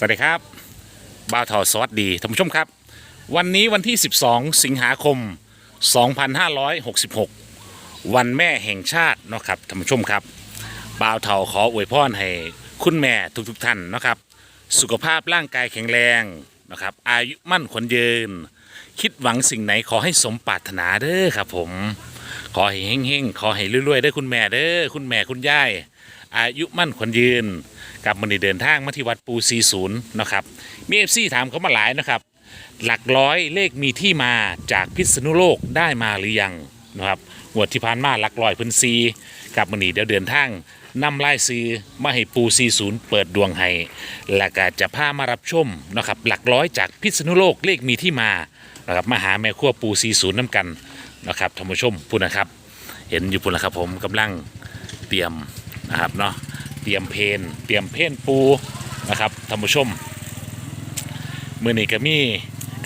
สวัสดีครับบ้าวทอสวัสดีท่านผู้ชมครับ วันนี้วันที่ 12 สิงหาคม 2566 วันแม่แห่งชาติเนาะครับท่านผู้ชมครับบ่าวเทาขออวยพรให้คุณแม่ทุกๆท่านนะครับ สุขภาพร่างกายแข็งแรงนะครับ อายุมั่นขวัญยืน คิดหวังสิ่งไหนขอให้สมปรารถนาเด้อครับผม ขอให้เฮงๆขอให้รวยๆได้อคุณแม่เด้อคุณแม่คุณย่ายอายุมั่นขวัญยืน กับมันเดินทางมาที่วัดปู40นย์นะครับมีเอฟซีถามเขามาหลายนะครับ หลักร้อยเลขมีที่มาจากพิษณุโลกได้มาหรือยังนะครับงวดที่ผ่านมาหลักร้อยพิ่นซีกับมันนี้เดี๋ยวเดินทางนำไล่ซื้อมาให้ปู40เปิดดวงให้และก็จะพามารับชมนะครับหลักร้อยจากพิษณุโลกเลขมีที่มานะครับมาหาแม่ขั้วปู40น้ำกันนะครับท่านผู้ชมพูดนะครับ เห็นอยู่พุ่นะครับผมกำลังเตรียมนะครับเนาะ เตรียมเพนเตรียมเพนปูนะครับท่านผู้ชมมือนี้ก็มี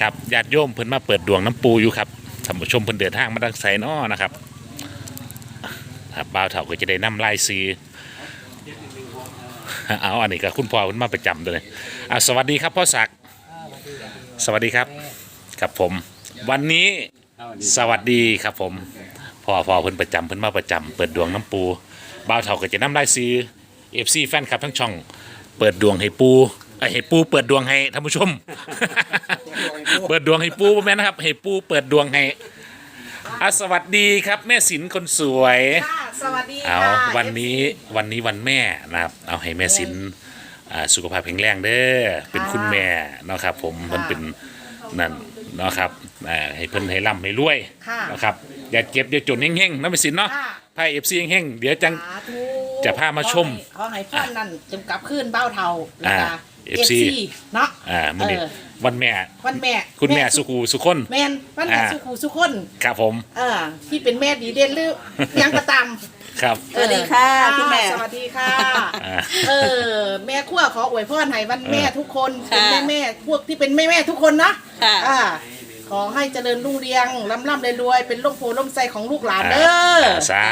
ครับญาติโยมเพิ่นมาเปิดดวงน้ำปูอยู่ครับท่านผู้ชมเพิ่นเดินทางมาทางไสนอนะครับครับบ่าวเฒ่าก็จะได้นำลายซื้อเอาอันนี้ก็คุณพ่อเพิ่นมาประจำเลยอะสวัสดีครับพ่อศักดิ์สวัสดีครับครับผม วันนี้สวัสดีครับผมพ่อพ่อเพิ่นประจำเพิ่นมาประจำเปิดดวงน้ำปูบ่าวเฒ่าก็จะนำได้ซื้ อ FC แฟนคลับทั้งช่อง เปิดดวงให้ปูเอ้ยให้ปูเปิดดวงให้ท่านผู้ชม เปิดดวงให้ปูบ่แม่นนะครับให้ปูเปิดดวงให้อะสวัสดีครับ แม่สินคนสวย ค่ะสวัสดีเอาค่ะวันนี้วันนี้วันแม่นะครับ เอาให้แม่สินอ่าสุขภาพแข็งแรงเด้อเป็นคุณแม่เนาะครับ ผมมันเป็นนั่นเนาะครับอ่าให้เพิ่นให้ร่ำให้รวยค่ะนะครับอย่าเจ็บอย่าจนเฮงๆนะแม่สินเนาะค่ะไพ่เอฟซีเฮงๆเดี๋ยวจังสาธุ จะพามาชม ขอให้ขอให้พ่อนั่นจงกลับคืนเบ้าเทาแล้วก็ อ่าเอ FC ฟซีเนาะอ่ามื้อนี้เออวันแม่ วันแม่คุณแม่สุขูสุคน แมนวันแม่อ่า สุขูสุคนครับผม เออที่เป็นแม่ดีเด่นหรือยังกระตามครับ สวัสดีค่ะเออคุณแม่ สวัสดีค่ะ อ่า เออ แม่ขั้วขออวยพรให้วันแม่เออทุกคนค่ะเป็นแม่แม่พวกที่เป็นแม่แม่ทุกคนนะค่ะ อ่าขอให้เจริญรุ่งเรืองร่ำร่ำรวยๆเป็นร่มโพล่มไทรของลูกหลานเด้ออ่าสา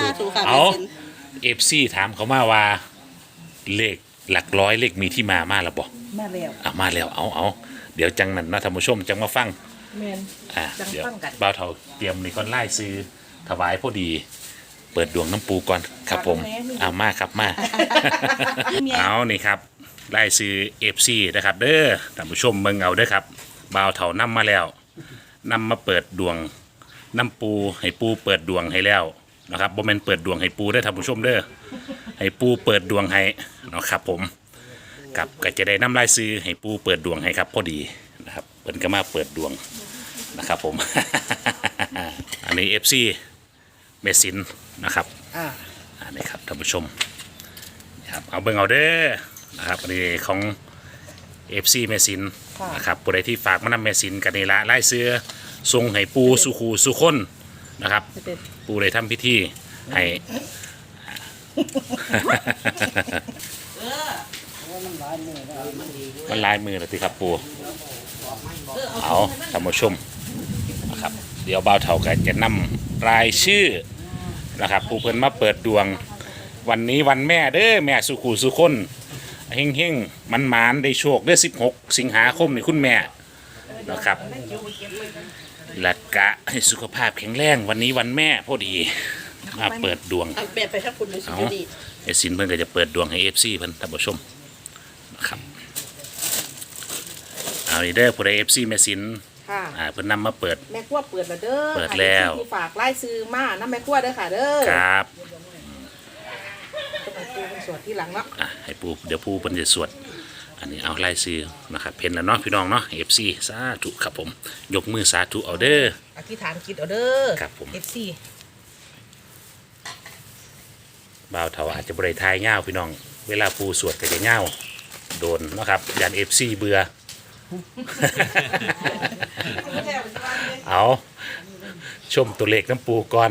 ธุสาธุค่ะเอาแม่สิน เอฟซีถามเขามาว่าเลขหลักร้อยเลขมีที่มามาแล้วบอกแม่เร็วอะมาแล้วเอาเอาเดี๋ยวจังนั้นเนาะท่านผู้ชมจังมาฟังแมน อ่าจังเดี๋ยวฟังกัน บ่าวเฒ่าเตรียมนี่ก่อนไล่ซื้อถวายพอดี เปิดดวงน้ำปูก่อนครับผมเอามาครับมา เอานี่ครับไล่ซื้อเอฟซีนะครับเด้อท่านผู้ชมเมืองเอาเด้อครับบ่าวเฒ่านำมาแล้วนำมาเปิดดวงน้ำปูให้ปูเปิดดวงให้แล้ว นะครับบ่แม่นเปิดดวงให้ปูได้อท่านผู้ชมเด้อให้ปูเปิดดวงให้เนาะครับผมกับก็จะได้นำลายซื้อให้ปูเปิดดวงให้ครับพอดีนะครับเพิ่นก็มาเปิดดวงนะครับผม อันนี้ FC เมสินนะครับ อ่าอันนี้ครับท่านผู้ชมนะครับเอาเบิ่งเอาเด้อนะครับอันนี้ของ FC เมสินค่ะนะครับผู้ใดที่ฝากมานำเมสินกันนี่ละไล่เสื้อทรงให้ปูสุขูสุคนนะครับปู ได้ทำพิธีให้มันลายมือแล้วสิครับปู เอาท่านผู้ชมนะครับ เดี๋ยวบ่าวเท่ากันจะนำรายชื่อนะครับผู้เพิ่นมาเปิดดวง วันนี้วันแม่เด้อแม่สุขูสุคนเฮงเฮงมันหมานได้โชคเด้อ16 สิงหาคมนี่คุณแม่นะครับ และกะให้สุขภาพแข็งแรงวันนี้วันแม่พอดีมาเปิดดวงเอาแบบไปถ้าคุณไม่สุเอาดดีเอสินเพิ่นก็จะเปิดดวงให้เอฟซีเพิ่นท่านผู้ชมนะครับเอานี่เด้อผู้ใดเอฟซีแม่สินค่ะอ่าเพิ่นนำมาเปิดแม่ขั้วเปิดแล้วเด้อเปิดแล้วค่ะที่ฝากไล่ซื้อมาน้ำแม่ขั้วเด้อค่ะเด้อครับจะมาปูเป็นส่วนที่หลังเนาะอะให้ปูเดี๋ยวปูเพิ่นจะสวด อันนี้เอาไล่ซื้อนะครับเพ่นแล้วเนาะพี่น้องเนาะเอฟซีสาธุครับผม ยกมือสาธุเอาเด้ออธิษฐานจิตเอาเด้อครับผมเอฟซีบ่าวเถาอาจจะบริทายเง่าวพี่น้อง เวลาปูสวดก็จะเง่าวโดนเนาะครับยันเอฟซีเบื่อเอาชมตัวเลขน้ำปูก่อน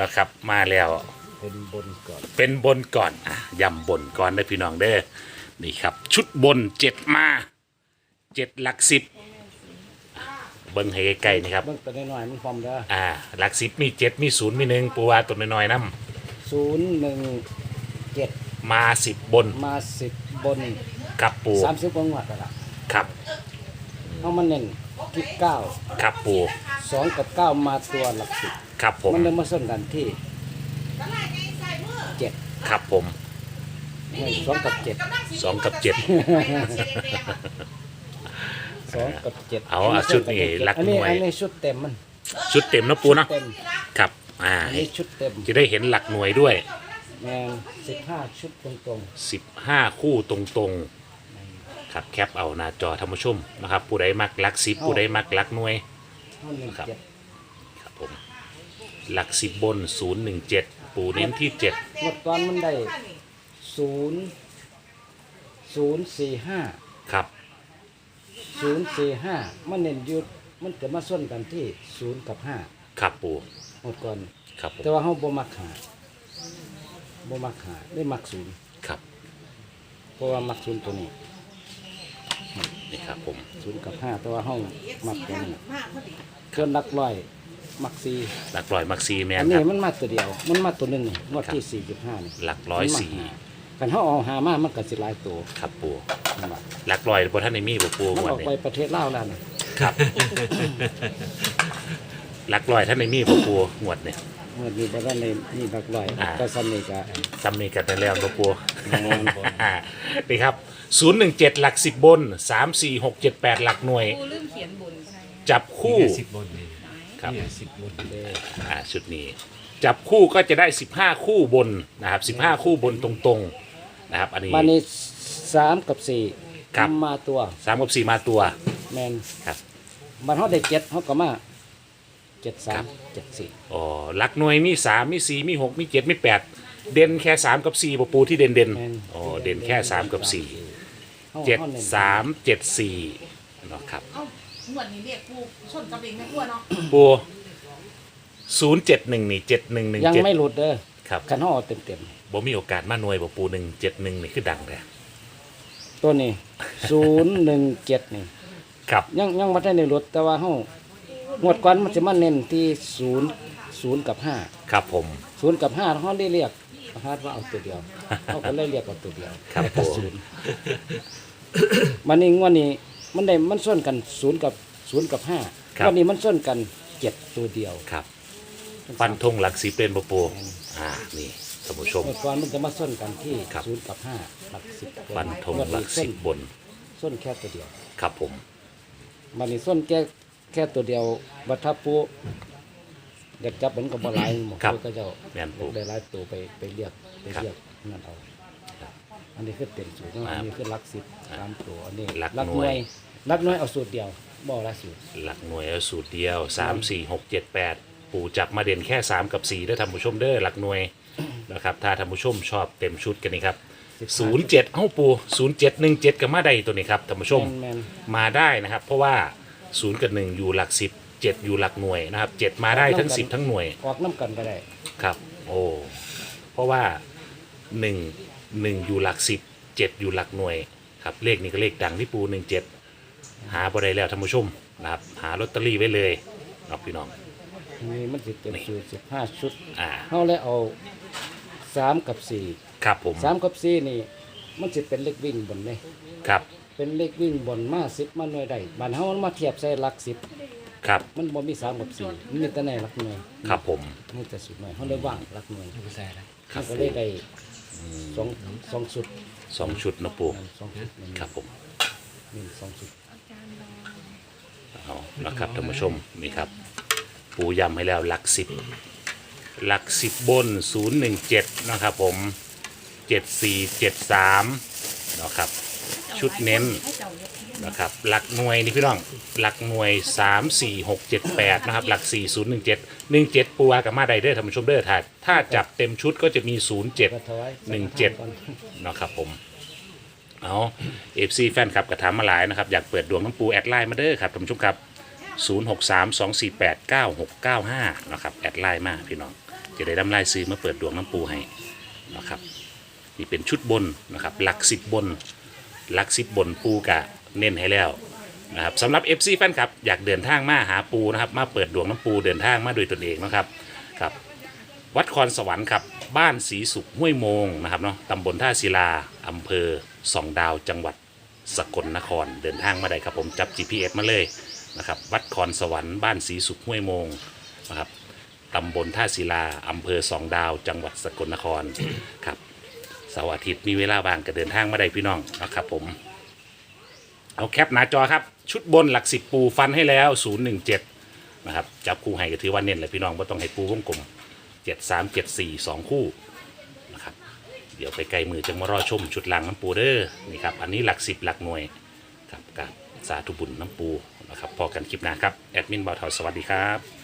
นะครับ มาแล้ว เป็นบนก่อนเป็นบนก่อนอะย่ำบนก่อนได้อพี่น้องเด้อ นี่ครับ ชุดบนเจ็ดมาเจ็ดหลักสิบเบิ้งให้ไกลๆนี่ครับ เบิ่งตัวน้อยๆมันพร้อมเด้ออ่า หลักสิบมีเจ็ดมีศูนย์มีหนึ่งปูว่าตัวน้อยๆน้ศูนย์หนึ่งเจ็ดำมาสิบบนมาสิบบนครับปูสามสิบกว่างวดแล้วล่ะครับเอามันเน้นที่เก้าครับปูสองกับเก้ามาตัวหลักสิบครับผมมันเลยมาส้นกันที่เจ็ดครับผม สองกับเจ็ดสองกับเจ็ด สองกับเจ็ดเอาเอาชุดนี่หลักอันนี้หน่วย อันนี้ชุดเต็มมันชุดเต็มเนาะปูเนาะเต็มครับ อ่าอันนี้ชุดเต็มจะได้เห็นหลักหน่วยด้วย แมงสิบห้าชุดตรง15 คู่ตรงๆครับแคปเอาหน้าจอท่านผู้ชมนะครับ ผู้ใดมักหลักสิบผู้ใดมักหลักหน่วย ๆห้าหนึ่งครับเจ็ดครับผม หลักสิบบน 017 ปูเน้นที่ 7 งวดก่อนมันได้ ศูนย์ศูนย์สี่ห้าครับศูนย์สี่ห้ามันเน้นอยุดมันจะมาส้นกันที่ศูนย์กับห้าครับปูงวดก่อนครับผมแต่ว่าเขาบ่มักหาบ่มักหาได้มักศูนย์ครับเพราะว่ามักศูนย์ตัวนี้นี่ครับผมศูนย์กับห้าแต่ว่าเขามักตัวนี้เคลื่อนหลักร้อยมักสี่หลักร้อยมักซีแมอันนคนี้รับ มันมาตัวเดียว มันมาตัวหนึงนี่งวดที่สี่สิบห้านี่หลักร้อยสี่ กันเขาเอาหามามันก็สิหลายตัวครับปูนั่นล่ะหลักร้อยบนท่านในมีบ่ปูมันงวอดอกนี้ไปประเทศลาวแล้วนี่ครับ หลักร้อยท่านในมีบ่ปูงวดเนี่ยงวดนี้บ่ได้ในนี่หลักร้อยอ่า ก็ซ้ำนี่ก็จำมีกันไปแล้วบ่ปูแม่นบ่อ่านี่ครับ 017 หลัก 10 บน 3 4 6 7 8 หลักหน่วย กูลืมเขียนบนใช่จับคู่สิบบนนี่ครับ นี่สิบบนเด้ออ่าชุดนี้ จับคู่ก็จะได้ 15 คู่บนนะครับ 15 คู่บนตรงๆ นะครับ อันนี้ มานี่สามกับสี่ครับ มาตัวสามกับสี่มาตัว แมนครับมันเขาได้เจ็ดเขาก็มาเจ็ดสามเจ็ดสี่อ๋อหลักหน่วยมี3มี4มี6มี7มี8เด่นแค่3กับ4ปะปูที่เด่นเด่นๆอ๋อเด่นแค่3กับ4เขาเจ็ดเขาน้นสามเจ็ดสี่เนาะครับ เอ้าหมวดนี้เรียกกูชนกับเองไม่กลัวเนาะปูศูนย์เจ็ดหนึ่งนี่เจ็ดหนึ่งหนึ่งยังเจ็ดไม่หลุดเด้อครับคันเขาเอาเต็มเต็ม บ่มีโอกาสมาหน่วยบ่ปูหนึ่งเจ็ดหนึ่งนี่คือดังเลยๆตัวนี้ ศูนย์หนึ่งเจ็ดนี่ครับยังยังไม่ได้ในหลุดแต่ว่าเขางวดก่อนมันจะมาเน้นที่ศูนย์ศูนย์กับห้าครับผม ศูนย์กับห้าเขาได้เรียกฮาดว่าเอาตัวเดียวเขาก็เลยเรียกเอาตัวเดียวครับแล้วก็ผมศูนย์มันนี่งวดนี้มันได้มันส่วนกันศูนย์กับศูนย์กับห้าครับ วันนี้มันส่วนกันเจ็ดตัวเดียวครับ ฟันธงหลักสีเป็นบ่ปูอ่านี่ ท่านผู้ชม เมื่อก่อนมันจะมาส่วนกันที่ครับ ศูนย์กับห้าหลักสิบฟันธงหลักสิบบนส่วนแค่ตัวเดียวครับผม มันนี่ส่วนแค่แค่ตัวเดียวบัตรปูอยากจับมันก็บ่หลายหมดครับก็เจ้าแม่นปูได้หลายตัวไปไปเรียกไปครับเรียกนั่นเอาอันนี้คือเต็มสูตรครับอันนี้คือหลักสิบสามตัวอันนี้หลักหลักหหน่น่ววยยหลักหน่วยเอาสูตรเดียวบ่หลายสูตร หลักหน่วยเอาสูตรเดียวสามสี่หกเจ็ดแปดปูจับมาเด่นแค่สามกับสี่ได้อท่านผู้ชมเด้อหลักหน่วย นะครับถ้าท่านผู้ชมชอบเต็มชุดกันนี่ครับศูนย์เจ็ดเอ้าปูศูนย์เจ็ดหนึ่งเจ็ดกับมาได้ตัวนี้ครับท่านผู้ชมแม่น มาได้นะครับ เพราะว่า0กับ1อยู่หลัก10 7อยู่หลักหน่วยนะครับ7มาได้ทั้ง10ทั้งหน่วยๆออกน้ำกันก็ได้ครับ โอ้เพราะว่า1 1อยู่หลัก10 7อยู่หลักหน่วยครับ เลขนี้ก็เลขดังที่ปู17หาบ่ได้แล้วท่านผู้ชมนะครับ หาลอตเตอรี่ไว้เลยเนาะพี่น้องอันนี้มันสิเต็มสูตรสิบห้าชุดอ่า เขาเลยเอา สามกับสี่ครับผมสามกับสี่นี่ มันจะเป็นเลขวิ่งบนเลยครับเป็นเลขวิ่งบนมาสิบมาหน่วยได้บันเขามาเทียบใส่หลักสิบครับ มันบ่มีสามกับสี่มันมีแต่ในหลักหน่วยครับผมมีแต่สุดหน่วยเขาเลยว่างหลักหน่วยผู้ชายนะครับมันก็เลยได้สองสองสุดสองชุดนะปูสองชุดมันครับผมมีสองสุดเอานะครับท่านผู้ชมนี่ครับ ปูย้ำให้แล้วหลักสิบ หลักสิบบนศูนย์หนึ่งเจ็ดนะครับผมเจ็ดสี่เจ็ดสามนะครับ ชุดเน้นนะครับ หลักหน่วยนี่พี่น้อง หลักหน่วยสามสี่หกเจ็ดแปดนะครับ หลักสี่ศูนย์หนึ่งเจ็ดหนึ่งเจ็ดปูวากับมาไดเดอร์ท่านผู้ชมเด้อถ้าถ้าจับเต็มชุดก็จะมีศูนย์เจ็ดหนึ่งเจ็ดนะครับผม เอาเอฟซีแฟนครับกระถามมาหลายนะครับ อยากเปิดดวงน้ำปูแอดไลน์มาเด้อครับท่านผู้ชมครับ 0 6 3 2 4 8 9 6 9 5นะครับแอดไลน์มาพี่น้องจะได้ดำไลน์ซื้อมาเปิดดวงน้ำปูให้นะครับนี่เป็นชุดบนนะครับหลักสิบบนหลักสิบบนปูกะเน้นให้แล้วนะครับสำหรับ FC แฟนครับอยากเดินทางมาหาปูนะครับมาเปิดดวงน้ำปูเดินทางมาโดยตนเองนะครับครับวัดคอนสวรรค์ครับบ้านศรีสุขห้วยโมงนะครับเนาะตำบลท่าศิลาอำเภอสองดาวจังหวัด สกลนครเดินทางมาได้ครับผมจับ GPS มาเลยนะครับวัดคอนสวรรค์บ้านศรีสุขห้วยโมงนะครับตำบลท่าศิลาอำเภอสองดาว จังหวัดสกลนคร ครับเสาร์อาทิตย์มีเวลาว่างก็เดินทางมาได้พี่น้องนะครับผม เอาแคปหน้าจอครับ ชุดบนหลักสิบปูฟันให้แล้ว 017 นะครับ จับคู่ให้ก็ถือว่าเน้นเลยพี่น้องไม่ต้องให้ปูวงกลม 73 74 2 คู่นะครับ เดี๋ยวไปไกลมือจะมารอชมชุดลังน้ำปูเด้อนี่ครับอันนี้หลักสิบหลักหน่วยครับกับสาธุบุญน้ำปูนะครับพอกันคลิปหน้าครับแอดมินบ่าวเทาสวัสดีครับ